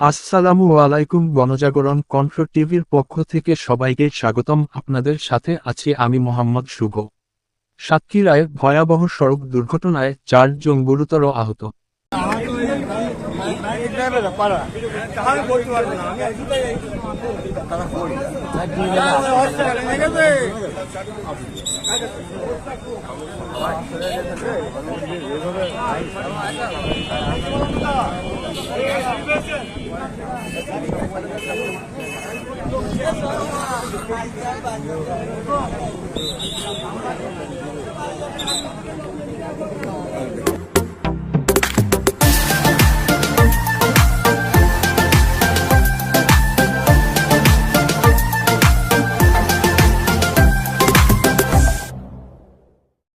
আসসালামু আলাইকুম গণজাগরণ কণ্ঠ টিভির পক্ষ থেকে সবাইকে স্বাগতম। আপনাদের সাথে আছি আমি মোহাম্মদ শুভ। সাতক্ষীরায় ভয়াবহ সড়ক দুর্ঘটনায় চারজন গুরুতর আহত। Thank you.